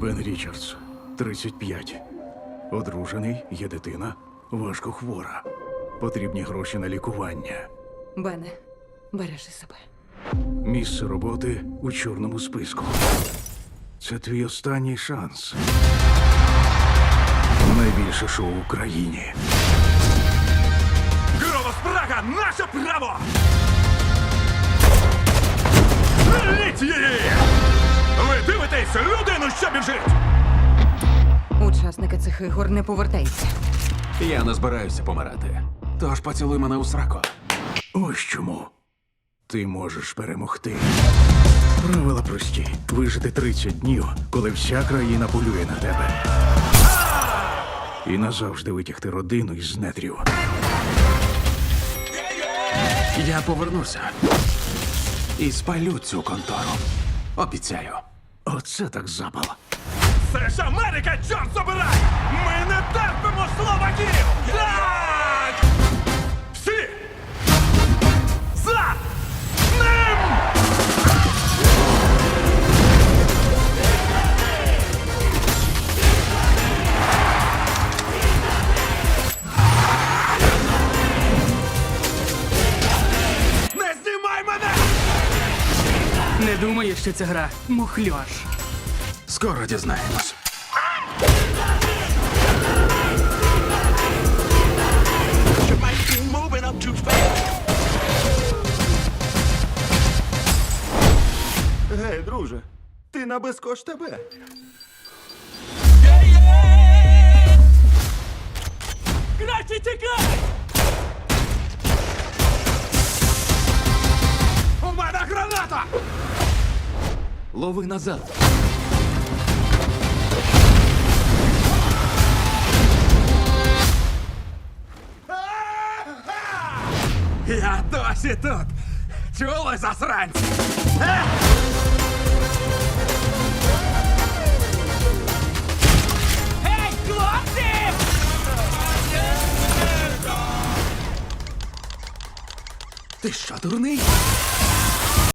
Бен Річардс, 35. Одружений, є дитина, важко хвора. Потрібні гроші на лікування. Бене, бережи себе. Місце роботи у чорному списку. Це твій останній шанс. Найбільше шоу в Україні. Крова спрага наше право! Літь її! Ви дивитесь людину, що біжить! Учасники цих ігор не повертаються. Я не збираюся помирати. Тож поцілуй мене у сраку. Ось чому. Ти можеш перемогти. Правила прості: вижити 30 днів, коли вся країна полює на тебе. І назавжди витягти родину із нетрів. Я повернуся. І спалю цю контору. Обіцяю. Оце так запал. Це ж Америка, чорт забирай! Ми не Не думаю, що ця гра мухльош. Скоро дізнаємось. Гей, друже, ти на безкош тебе. Краще тікай! Лови назад. Я досі тут! Чули, засранці? Е? Гей, хлопці! Ти що, дурний?